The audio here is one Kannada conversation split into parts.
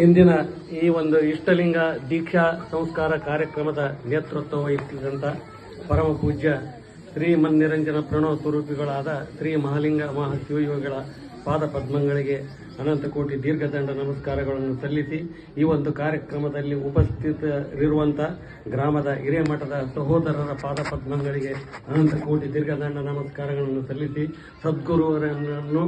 ಇಂದಿನ ಈ ಒಂದು ಇಷ್ಟಲಿಂಗ ದೀಕ್ಷಾ ಸಂಸ್ಕಾರ ಕಾರ್ಯಕ್ರಮದ ನೇತೃತ್ವ ವಹಿಸಿದಂತ ಪರಮ ಪೂಜ್ಯ ಶ್ರೀ ಮನ್ನಿರಂಜನ ಪ್ರಣವ ಸ್ವರೂಪಿಗಳಾದ ಶ್ರೀ ಮಹಾಲಿಂಗ ಮಹಾಶಿವಯೋಗಿಗಳ ಪಾದ ಪದ್ಮಗಳಿಗೆ ಅನಂತ ಕೋಟಿ ದೀರ್ಘದಂಡ ನಮಸ್ಕಾರಗಳನ್ನು ಸಲ್ಲಿಸಿ ಈ ಒಂದು ಕಾರ್ಯಕ್ರಮದಲ್ಲಿ ಉಪಸ್ಥಿತರಿರುವಂತ ಗ್ರಾಮದ ಹಿರೇಮಠದ ಸಹೋದರರ ಪಾದ ಪದ್ಮಗಳಿಗೆ ಅನಂತ ಕೋಟಿ ದೀರ್ಘದಂಡ ನಮಸ್ಕಾರಗಳನ್ನು ಸಲ್ಲಿಸಿ ಸದ್ಗುರುವರನ್ನು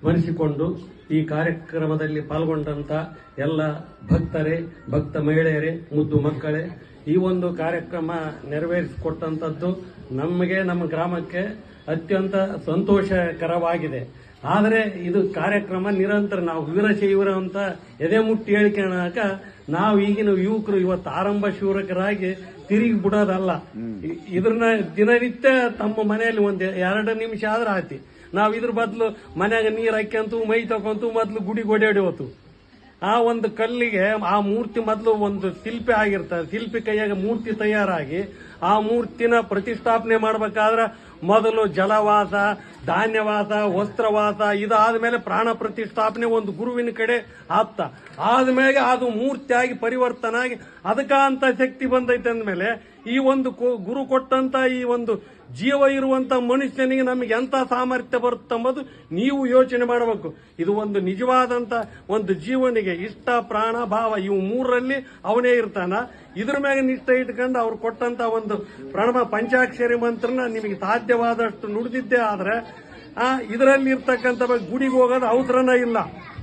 ಸ್ಮರಿಸಿಕೊಂಡು ಈ ಕಾರ್ಯಕ್ರಮದಲ್ಲಿ ಪಾಲ್ಗೊಂಡಂತ ಎಲ್ಲ ಭಕ್ತರೇ ಭಕ್ತ ಮಹಿಳೆಯರೇ ಮುದ್ದು ಮಕ್ಕಳೇ ಈ ಒಂದು ಕಾರ್ಯಕ್ರಮ ನೆರವೇರಿಸಿಕೊಟ್ಟಂಥದ್ದು ನಮಗೆ ನಮ್ಮ ಗ್ರಾಮಕ್ಕೆ ಅತ್ಯಂತ ಸಂತೋಷಕರವಾಗಿದೆ. ಆದರೆ ಇದು ಕಾರ್ಯಕ್ರಮ ನಿರಂತರ ನಾವು ವೀರಶೈವರ ಅಂತ ಎದೆ ಮುಟ್ಟಿ ಹೇಳಿಕೊಳ್ಳಕ ನಾವು ಈಗಿನ ಯುವಕರು ಇವತ್ತು ಆರಂಭ ಶೂರಕರಾಗಿ ತಿರುಗಿ ಬಿಡೋದಲ್ಲ. ಇ- ಇದ್ರನ್ನ ದಿನನಿತ್ಯ ತಮ್ಮ ಮನೆಯಲ್ಲಿ ಒಂದು ಎರಡು ನಿಮಿಷ ಆದ್ರೆ ಆತಿ ನಾವು ಇದ್ರ ಬದಲು ಮನ್ಯಾಗ ನೀರ್ ಹಾಕ್ಯಂತು, ಮೈ ತಕೊಂತು ಮೊದ್ಲು ಗುಡಿ ಓಡಾಡಿವತ್ತು ಆ ಒಂದು ಕಲ್ಲಿಗೆ ಆ ಮೂರ್ತಿ ಮೊದಲು ಒಂದು ಶಿಲ್ಪಿ ಆಗಿರ್ತದೆ ಶಿಲ್ಪಿ ಕೈಯಾಗ ಮೂರ್ತಿ ತಯಾರಾಗಿ ಆ ಮೂರ್ತಿನ ಪ್ರತಿಷ್ಠಾಪನೆ ಮಾಡ್ಬೇಕಾದ್ರೆ ಮೊದಲು ಜಲವಾಸ, ಧಾನ್ಯವಾಸ, ವಸ್ತ್ರವಾಸ, ಇದಾದ್ಮೇಲೆ ಪ್ರಾಣ ಪ್ರತಿಷ್ಠಾಪನೆ ಒಂದು ಗುರುವಿನ ಕಡೆ ಆಪ್ತ. ಆದ್ಮೇಲೆ ಅದು ಮೂರ್ತಿಯಾಗಿ ಪರಿವರ್ತನ ಆಗಿ ಅದಕ್ಕಂತ ಶಕ್ತಿ ಬಂದೈತೆ ಅಂದ್ಮೇಲೆ ಈ ಒಂದು ಗುರು ಕೊಟ್ಟಂತ ಈ ಒಂದು ಜೀವ ಇರುವಂತ ಮನುಷ್ಯನಿಗೆ ನಮಗೆ ಎಂತ ಸಾಮರ್ಥ್ಯ ಬರುತ್ತಂಬುದು ನೀವು ಯೋಚನೆ ಮಾಡಬೇಕು. ಇದು ಒಂದು ನಿಜವಾದಂತ ಒಂದು ಜೀವನಿಗೆ ಇಷ್ಟ, ಪ್ರಾಣ, ಭಾವ, ಇವು ಮೂರರಲ್ಲಿ ಅವನೇ ಇರ್ತಾನ. ಇದ್ರ ಮ್ಯಾಗ ನಿಷ್ಠೆ ಇಟ್ಕೊಂಡು ಅವ್ರು ಕೊಟ್ಟಂತ ಒಂದು ಪ್ರಣಮ ಪಂಚಾಕ್ಷರಿ ಮಂತ್ರನ ನಿಮಗೆ ಸಾಧ್ಯವಾದಷ್ಟು ನುಡಿದಿದ್ದೆ ಆದ್ರೆ, ಆ, ಇದರಲ್ಲಿ ಇರ್ತಕ್ಕಂಥ ಗುಡಿಗೆ ಹೋಗೋದು ಅವಸರನ ಇಲ್ಲ.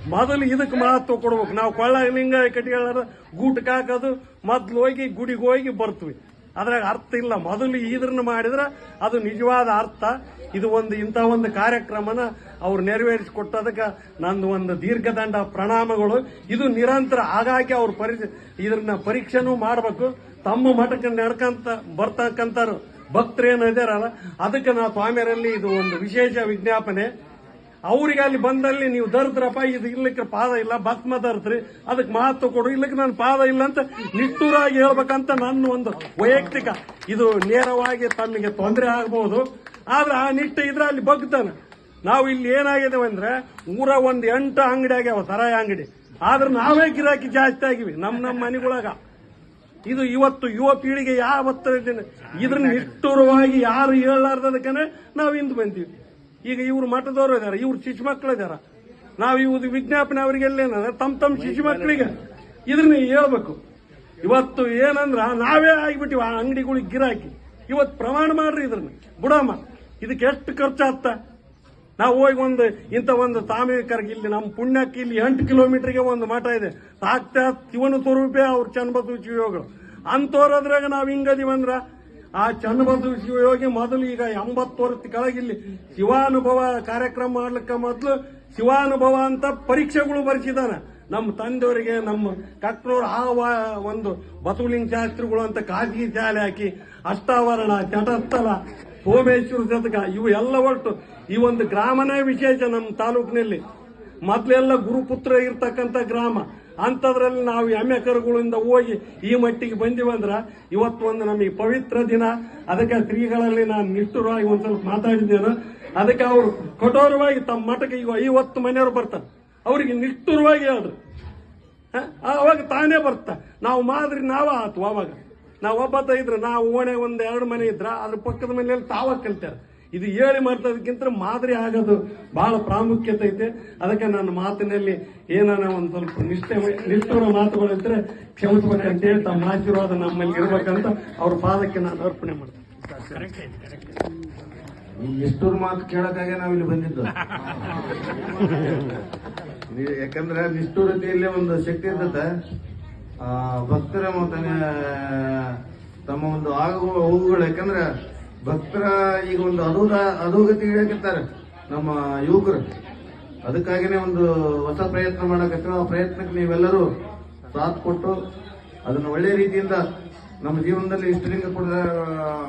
ಮೊದಲು ಇದಕ್ಕೆ ಮಹತ್ವ ಕೊಡ್ಬೇಕು. ನಾವು ಕೊಳ್ಳಲಿಂಗ ಕಟ್ಟಿಗಳ ಗೂಟಕ್ಕೆ ಹಾಕೋದು, ಮೊದ್ಲು ಹೋಗಿ ಗುಡಿಗೆ ಹೋಗಿ ಬರ್ತೀವಿ. ಅದ್ರಾಗ ಅರ್ಥ ಇಲ್ಲ. ಮೊದಲು ಇದ್ರನ್ನ ಮಾಡಿದ್ರೆ ಅದು ನಿಜವಾದ ಅರ್ಥ. ಇದು ಒಂದು ಇಂಥ ಒಂದು ಕಾರ್ಯಕ್ರಮನ ಅವ್ರು ನೆರವೇರಿಸಿಕೊಟ್ಟದಕ್ಕೆ ನಂದು ಒಂದು ದೀರ್ಘದಂಡ ಪ್ರಣಾಮಗಳು. ಇದು ನಿರಂತರ ಆಗಾಗಿ ಅವ್ರು ಪರಿ ಇದನ್ನ ಪರೀಕ್ಷೆನೂ ಮಾಡಬೇಕು. ತಮ್ಮ ಮಠಕ್ಕೆ ನಡ್ಕಂತ ಬರ್ತಕ್ಕಂಥವ್ರು ಭಕ್ತರು ಏನು ಇದಾರಲ್ಲ, ಅದಕ್ಕೆ ನಾವು ಸ್ವಾಮಿಯರಲ್ಲಿ ಇದು ಒಂದು ವಿಶೇಷ ವಿಜ್ಞಾಪನೆ. ಅವ್ರಿಗೆ ಅಲ್ಲಿ ಬಂದಲ್ಲಿ ನೀವು ದರ್ದ್ರಪ್ಪ, ಇದು ಇಲ್ಲಕ್ಕೆ ಪಾದ ಇಲ್ಲ ಭತ್ಮ ದರ್ದ್ರಿ ಅದಕ್ಕೆ ಮಹತ್ವ ಕೊಡು ಇಲ್ಲಕ್ಕೆ ನಾನು ಪಾದ ಇಲ್ಲ ಅಂತ ನಿಟ್ಟೂರಾಗಿ ಹೇಳ್ಬೇಕಂತ ನನ್ನ ಒಂದು ವೈಯಕ್ತಿಕ, ಇದು ನೇರವಾಗಿ ತಮಗೆ ತೊಂದರೆ ಆಗಬಹುದು ಆದ್ರೆ ಆ ನಿಟ್ಟು ಇದ್ರೆ ಅಲ್ಲಿ ಬಗ್ತಾನೆ. ನಾವು ಇಲ್ಲಿ ಏನಾಗಿದ್ದೇವೆ ಅಂದ್ರೆ, ಊರ ಒಂದು ಎಂಟು ಅಂಗಡಿ ಆಗ್ಯಾವ, ಸರಾಯ ಅಂಗಡಿ. ಆದ್ರೆ ನಾವೇ ಗಿರಾಕಿ ಜಾಸ್ತಿ ಆಗಿವಿ ನಮ್ಮ ನಮ್ಮ ಮನೆಗೊಳಗ. ಇದು ಇವತ್ತು ಯುವ ಪೀಳಿಗೆ ಯಾವತ್ತ ಇದ್ರನ್ನ ನಿಷ್ಠುರವಾಗಿ ಯಾರು ಹೇಳಲಾರ್ದದಕ್ಕನೆ ನಾವು ಇಂದು ಬಂದೀವಿ. ಈಗ ಇವ್ರು ಮಠದವರು ಇದಾರೆ, ಇವ್ರು ಶಿಶು ಮಕ್ಕಳು ಇದಾರ. ನಾವು ಇವ್ರು ವಿಜ್ಞಾಪನೆ ಅವರಿಗೆಲ್ಲೇನಂದ್ರೆ ತಮ್ಮ ತಮ್ಮ ಶಿಶು ಮಕ್ಕಳಿಗೆ ಇದನ್ನ ಹೇಳ್ಬೇಕು. ಇವತ್ತು ಏನಂದ್ರ ನಾವೇ ಆಗಿಬಿಟ್ಟಿವಿ ಆ ಅಂಗಡಿಗಳಿಗೆ ಗಿರಾಕಿ. ಇವತ್ತು ಪ್ರಮಾಣ ಮಾಡ್ರಿ ಇದ್ರನ್ನ. ಬುಡಮ್ಮ. ಇದಕ್ಕೆ ಎಷ್ಟು ಖರ್ಚಾಗ್ತ? ನಾವು ಹೋಗಿ ಒಂದು, ಇಂಥ ಒಂದು ತಾಮಿಕರಿಗೆ ಇಲ್ಲಿ ನಮ್ಮ ಪುಣ್ಯಕ್ಕೆ ಇಲ್ಲಿ ಎಂಟು ಕಿಲೋಮೀಟರ್ಗೆ ಒಂದು ಮಠ ಇದೆ. ಸಾಕ್ತಾ ಇವನು ಸ್ವರೂಪೇ ಅವ್ರು ಚನ್ನಬಸವ ಶಿವಯೋಗಿಗಳು ಅಂತೋರದ್ರಾಗ ನಾವು ಹಿಂಗದಿವಂದ್ರ ಆ ಚನ್ನಬಸವ ಶಿವಯೋಗಿ ಮೊದಲು ಈಗ ಎಂಬತ್ತು ವರ್ಷ ಕೆಳಗೆ ಶಿವಾನುಭವ ಕಾರ್ಯಕ್ರಮ ಮಾಡ್ಲಿಕ್ಕೆ ಮೊದಲು ಶಿವಾನುಭವ ಅಂತ ಪರೀಕ್ಷೆಗಳು ಬರೆಸಿದಾನ. ನಮ್ಮ ತಂದೆಯವರಿಗೆ, ನಮ್ಮ ಕಕ್ನೂರ್ ಆ ಒಂದು ಬಸವಲಿಂಗ ಶಾಸ್ತ್ರಿಗಳು ಅಂತ ಖಾಸಗಿ ಶಾಲೆ ಹಾಕಿ, ಅಷ್ಟಾವರಣ ಚಟಸ್ಥಲ ಸೋಮೇಶ್ವರ ಶತಕ, ಇವು ಎಲ್ಲ ಒಟ್ಟು ಈ ಒಂದು ಗ್ರಾಮನೇ ವಿಶೇಷ ನಮ್ಮ ತಾಲೂಕಿನಲ್ಲಿ. ಮೊದಲೆಲ್ಲ ಗುರುಪುತ್ರ ಇರ್ತಕ್ಕಂಥ ಗ್ರಾಮ. ಅಂಥದ್ರಲ್ಲಿ ನಾವು ಎಮ್ಮೆ ಕರುಗಳಿಂದ ಹೋಗಿ ಈ ಮಟ್ಟಿಗೆ ಬಂದಿವಂದ್ರ ಇವತ್ತು ಒಂದು ನಮಗೆ ಪವಿತ್ರ ದಿನ. ಅದಕ್ಕೆ ಶ್ರೀಗಳಲ್ಲಿ ನಾನು ನಿಷ್ಠುರವಾಗಿ ಒಂದು ಸ್ವಲ್ಪ ಮಾತಾಡಿದ್ದೇನೆ. ಅದಕ್ಕೆ ಅವರು ಕಠೋರವಾಗಿ ತಮ್ಮ ಮಠಕ್ಕೆ ಈಗ ಐವತ್ತು ಮನೆಯವರು ಬರ್ತಾರೆ. ಅವರಿಗೆ ನಿಷ್ಠುರವಾಗಿ ಹೇಳ್ರಿ? ಅವಾಗ ತಾನೇ ಬರ್ತ ನಾವು ಮಾದರಿ ನಾವ ಆತು ಅವಾಗ. ನಾವು ಒಬ್ಬತ್ತ ಇದ್ರೆ ನಾವು ಓಣೆ ಒಂದು ಎರಡು ಮನೆ ಇದ್ರ, ಅದ್ರ ಪಕ್ಕದ ಮನೆಯಲ್ಲಿ ತಾವ ಕಲ್ತಾರ ಇದು ಹೇಳಿ ಮಾಡ್ತದಕ್ಕಿಂತ ಮಾದರಿ ಆಗೋದು. ಬಹಳ ಪ್ರಾಮುಖ್ಯತೆ ಐತೆ. ಅದಕ್ಕೆ ನನ್ನ ಮಾತಿನಲ್ಲಿ ಏನಾನ ಒಂದು ಸ್ವಲ್ಪ ನಿಷ್ಠೆ ನಿಷ್ಠುರ ಮಾತುಗಳಿದ್ರೆ ಅಂತ ಹೇಳಿ ತಮ್ಮ ಆಶೀರ್ವಾದ ನಮ್ಮಲ್ಲಿ ಇರ್ಬೇಕಂತ ಅವ್ರ ಪಾದಕ್ಕೆ ನಾನು ಅರ್ಪಣೆ ಮಾಡ್ತೇನೆ. ಎಷ್ಟೂರ್ ಮಾತು ಕೇಳಕ್ಕಾಗೆ ನಾವಿಲ್ಲಿ ಬಂದಿದ್ದು. ನೀ- ಯಾಕಂದ್ರೆ ನಿಷ್ಠುರತೆಯಲ್ಲೇ ಒಂದು ಶಕ್ತಿ ಇರ್ತದೆ. ಭಕ್ತರ ಮತ್ತೆ ತಮ್ಮ ಒಂದು ಆಗುವ ಹೂವುಗಳು ಯಾಕಂದ್ರೆ ಭಕ್ತರ ಈಗ ಒಂದು ಅನುದ ಅಧೋಗತಿ ಇಳಕಿರ್ತಾರೆ ನಮ್ಮ ಯುವಕರು. ಅದಕ್ಕಾಗಿನೇ ಒಂದು ಹೊಸ ಪ್ರಯತ್ನ ಮಾಡಕತ್ತೀವಿ ಆ ಪ್ರಯತ್ನಕ್ಕೆ ನೀವೆಲ್ಲರೂ ಸಾಥ್ ಕೊಟ್ಟು ಅದನ್ನು ಒಳ್ಳೆ ರೀತಿಯಿಂದ ನಮ್ಮ ಜೀವನದಲ್ಲಿ ಇಷ್ಟಲಿಂಗ ಕೂಡ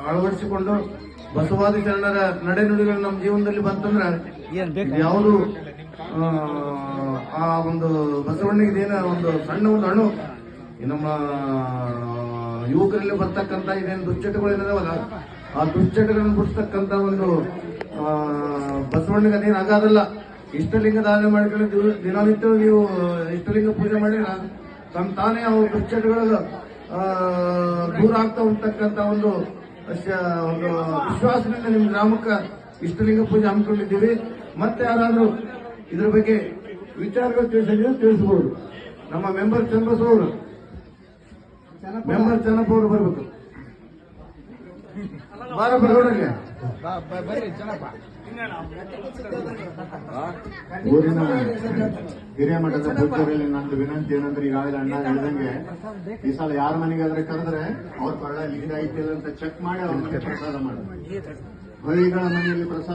ಅಳವಡಿಸಿಕೊಂಡು ಬಸವಾದಿ ಶರಣರ ನಡೆನುಡಿಗಳು ನಮ್ಮ ಜೀವನದಲ್ಲಿ ಬಂತಂದ್ರೆ ಯಾವುದು ಆ ಒಂದು ಬಸವಣ್ಣಿಗೆ ಇದೇನ ಒಂದು ಸಣ್ಣ ಒಂದು ಅಣು. ನಮ್ಮ ಯುವಕರಲ್ಲಿ ಬರ್ತಕ್ಕಂಥ ಇದೇನು ದುಶ್ಚಟಗಳು ಏನಿದಾವಲ್ಲ ಆ ದುಶ್ಚಟಗಳನ್ನು ಬಿಡಿಸ್ತಕ್ಕಂತ ಒಂದು ಬಸವಣ್ಣಗ ಅದೇನು ಆಗೋದಲ್ಲ ಇಷ್ಟಲಿಂಗ ದಾನ ಮಾಡ್ಕೊಂಡು ದಿವ- ದಿನನಿತ್ಯ ನೀವು ಇಷ್ಟಲಿಂಗ ಪೂಜೆ ಮಾಡಿ ತಮ್ಮ ತಾನೇ ಅವು ದುಶ್ಚಟಗಳು ದೂರ ಆಗ್ತಾ ಹೋಗ್ತಕ್ಕಂಥ ಒಂದು ಒಂದು ವಿಶ್ವಾಸದಿಂದ ನಿಮ್ಮ ಗ್ರಾಮಕ್ಕೆ ಇಷ್ಟಲಿಂಗ ಪೂಜೆ ಹಮ್ಮಿಕೊಂಡಿದ್ದೀವಿ. ಮತ್ತೆ ಯಾರಾದರೂ ಇದ್ರ ಬಗ್ಗೆ ವಿಚಾರಗಳು ತಿಳಿಸಿದ್ರೆ ತಿಳಿಸಬಹುದು ನಮ್ಮ ಮೆಂಬರ್ ಚನ್ನಬಸವರು ಮೆಂಬರ್ ಚನ್ನಪ್ಪ ಅವರು ಬರ್ಬೇಕು. ಬಾರ ಊರಿನ ಹಿರಿಯ ಮಠದ ಪೂಜೆಯಲ್ಲಿ ನಂದು ವಿನಂತಿ ಏನಂದ್ರೆ ಈಗಾಗಲೇ ಅಣ್ಣ ಹೇಳಿದಂಗೆ ಈ ಸಲ ಯಾರ ಮನೆಗಾದ್ರೆ ಕರೆದ್ರೆ ಅವ್ರ ಕೊಳ್ಳ ಲಿಂಗ ಐತಿಲ್ಲ ಅಂತ ಚೆಕ್ ಮಾಡಿ ಅವ್ರ ಮನೆ ಪ್ರಸಾದ ಮಾಡಿ ಹಳ್ಳಿಗಳ ಮನೆಯಲ್ಲಿ ಪ್ರಸಾದ